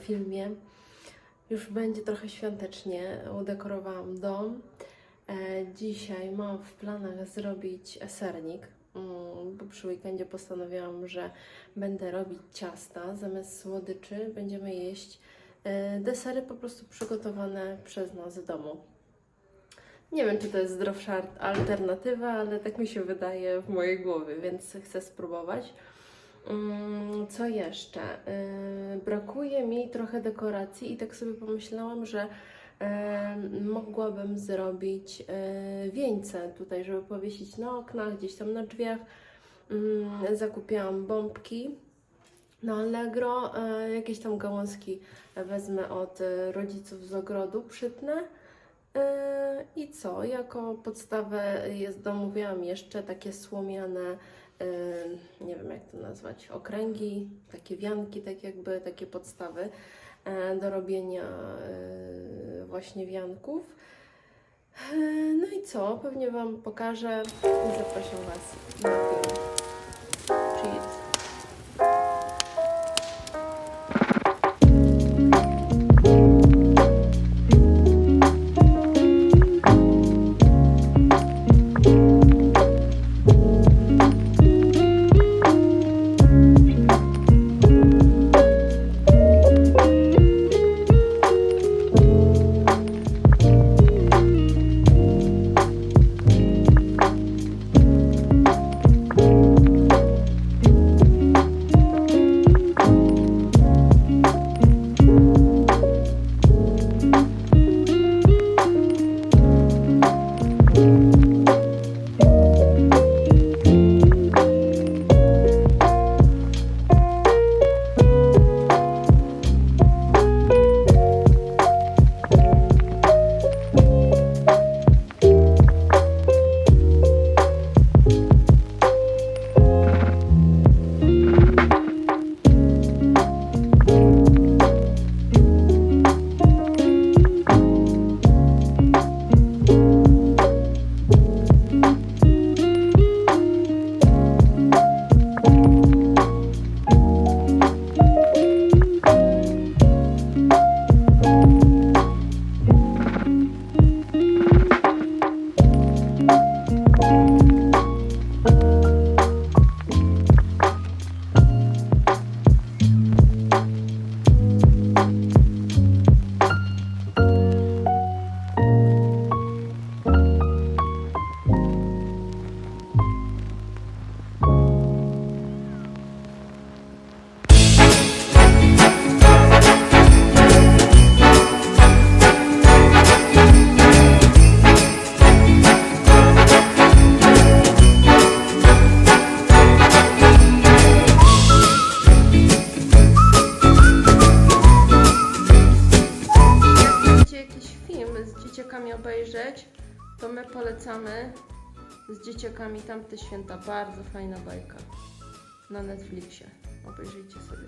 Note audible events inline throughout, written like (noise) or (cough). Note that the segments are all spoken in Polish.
filmie. Już będzie trochę świątecznie. Udekorowałam dom. E, Dzisiaj mam w planach zrobić sernik, mm, bo przy weekendzie postanowiłam, że będę robić ciasta. Zamiast słodyczy będziemy jeść e, desery po prostu przygotowane przez nas w domu. Nie wiem, czy to jest zdrowsza alternatywa, ale tak mi się wydaje w mojej głowie, więc chcę spróbować. Mm, Co jeszcze? Yy, Brakuje mi trochę dekoracji i tak sobie pomyślałam, że yy, mogłabym zrobić yy, wieńce tutaj, żeby powiesić na oknach, gdzieś tam na drzwiach. Mm, Zakupiłam bombki na Allegro, jakieś tam gałązki wezmę od rodziców z ogrodu, przytnę. I co? Jako podstawę jest, domówiłam jeszcze takie słomiane, nie wiem jak to nazwać, okręgi, takie wianki, tak jakby, takie podstawy yy, do robienia yy, właśnie wianków. Yy, No i co? Pewnie Wam pokażę i zapraszam Was na film. Polecamy z dzieciakami tamte święta. Bardzo fajna bajka na Netflixie. Obejrzyjcie sobie.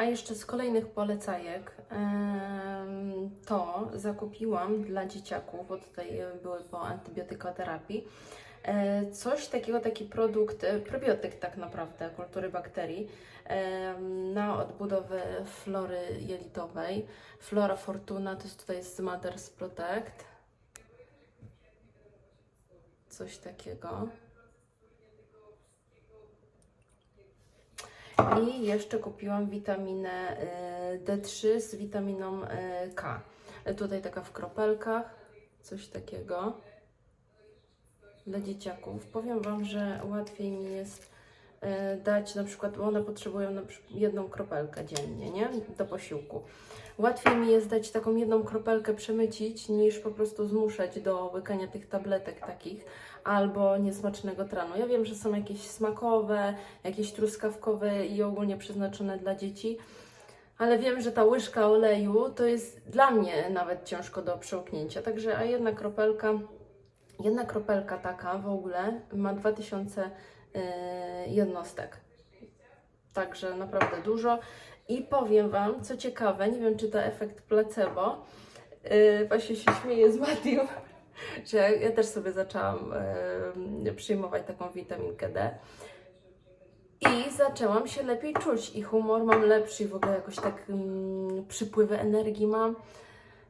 A jeszcze z kolejnych polecajek to zakupiłam dla dzieciaków, bo tutaj były po antybiotykoterapii. E, Coś takiego, taki produkt, e, probiotyk tak naprawdę, kultury bakterii na odbudowę flory jelitowej. Flora Fortuna, to jest tutaj z Mother's Protect. Coś takiego. I jeszcze kupiłam witaminę e, D3 z witaminą e, K. E, Tutaj taka w kropelkach, coś takiego dla dzieciaków. Powiem Wam, że łatwiej mi jest dać na przykład, bo one potrzebują na jedną kropelkę dziennie, nie? Do posiłku. Łatwiej mi jest dać taką jedną kropelkę przemycić, niż po prostu zmuszać do łykania tych tabletek takich albo niesmacznego tranu. Ja wiem, że są jakieś smakowe, jakieś truskawkowe i ogólnie przeznaczone dla dzieci, ale wiem, że ta łyżka oleju to jest dla mnie nawet ciężko do przełknięcia. Także a jedna kropelka, jedna kropelka taka w ogóle ma 2000 yy, jednostek. Także naprawdę dużo. I powiem Wam, co ciekawe, nie wiem czy to efekt placebo, yy, właśnie się śmieję z Matią, (laughs) że ja, też sobie zaczęłam yy, przyjmować taką witaminkę D. I zaczęłam się lepiej czuć i humor mam lepszy w ogóle jakoś tak mm, przypływy energii mam,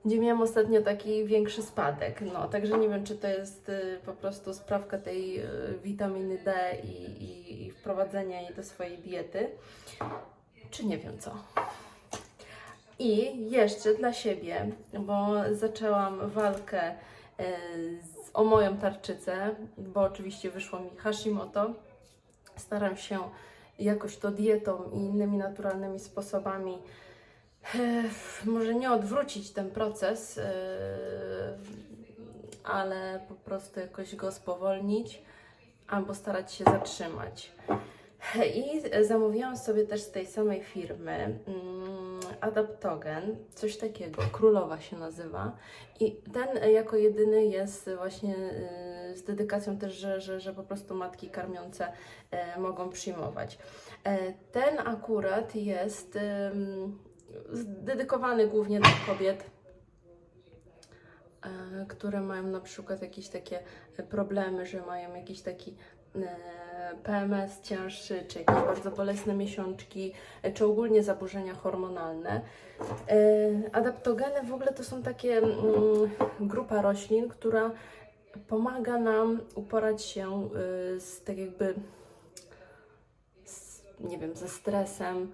gdzie miałam ostatnio taki większy spadek. No, także nie wiem, czy to jest y, po prostu sprawka tej y, witaminy D i, i, i wprowadzenia jej do swojej diety, czy nie wiem co. I jeszcze dla siebie, bo zaczęłam walkę e, z, o moją tarczycę, bo oczywiście wyszło mi Hashimoto. Staram się jakoś to dietą i innymi naturalnymi sposobami może nie odwrócić ten proces, e, ale po prostu jakoś go spowolnić albo starać się zatrzymać. I zamówiłam sobie też z tej samej firmy mm, Adaptogen, coś takiego, Królowa się nazywa. I ten jako jedyny jest właśnie y, z dedykacją też, że, że, że po prostu matki karmiące e, mogą przyjmować. E, ten akurat jest dedykowany głównie dla kobiet, e, które mają na przykład jakieś takie problemy, że mają jakiś taki e, PMS cięższy, czy jakieś bardzo bolesne miesiączki, e, czy ogólnie zaburzenia hormonalne. Adaptogeny w ogóle to są takie mm, grupa roślin, która pomaga nam uporać się z tak jakby z, nie wiem, ze stresem,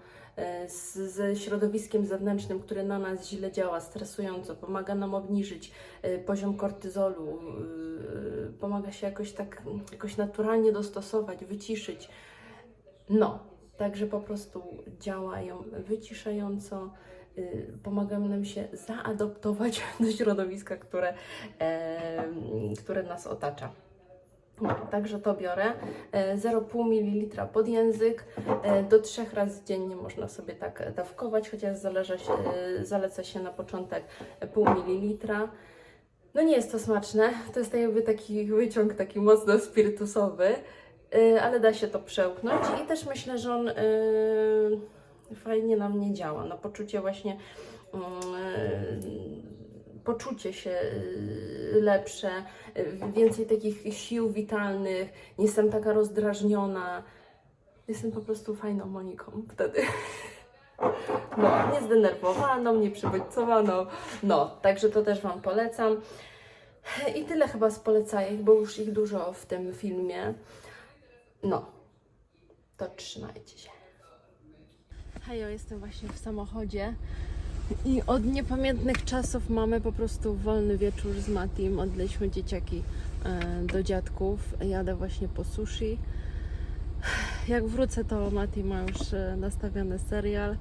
z, ze środowiskiem zewnętrznym, które na nas źle działa, stresująco, pomaga nam obniżyć e, poziom kortyzolu, e, pomaga się jakoś tak, jakoś naturalnie dostosować, wyciszyć. No, także po prostu działają wyciszająco, pomagają nam się zaadoptować (laughs) do środowiska, które, e, które nas otacza. Także to biorę. E, 0,5 ml pod język. E, Do trzech razy dziennie można sobie tak dawkować, chociaż zależy e, zaleca się na początek pół mililitra. No nie jest to smaczne. To jest jakby taki wyciąg taki mocno spirytusowy, e, ale da się to przełknąć i też myślę, że on e, fajnie na mnie działa. No poczucie właśnie mm, poczucie się lepsze, y, więcej takich sił witalnych, nie jestem taka rozdrażniona. Jestem po prostu fajną Moniką wtedy. (laughs) No, nie zdenerwowaną, nie przybodźcowaną. No, także to też Wam polecam. I tyle chyba z polecajek, bo już ich dużo w tym filmie. No, to trzymajcie się. Hejo, jestem właśnie w samochodzie. I od niepamiętnych czasów mamy po prostu wolny wieczór z Matim. Odleźliśmy dzieciaki e, do dziadków. Jadę właśnie po sushi. Jak wrócę, to Mati ma już e, nastawiony serial.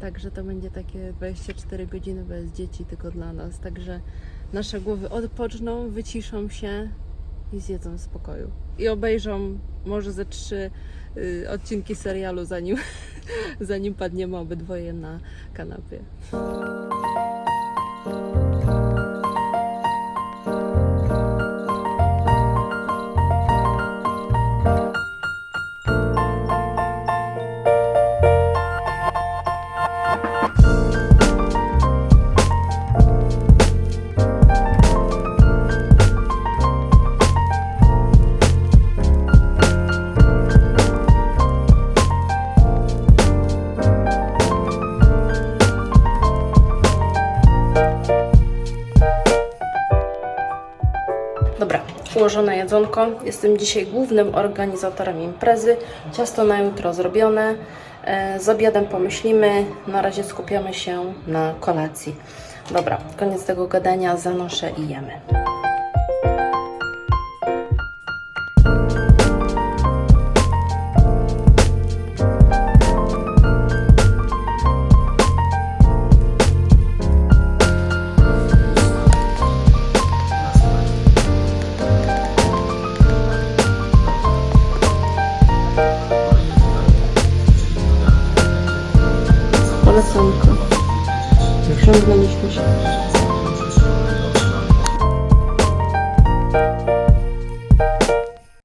Także to będzie takie 24 godziny bez dzieci, tylko dla nas. Także nasze głowy odpoczną, wyciszą się i zjedzą w spokoju. I obejrzą może ze trzy y, odcinki serialu, zanim, (laughs) zanim padniemy obydwoje na kanapie. Ułożone jedzonko. Jestem dzisiaj głównym organizatorem imprezy. Ciasto na jutro zrobione. E, Z obiadem pomyślimy. Na razie skupiamy się na kolacji. Dobra, koniec tego gadania. Zanoszę i jemy. До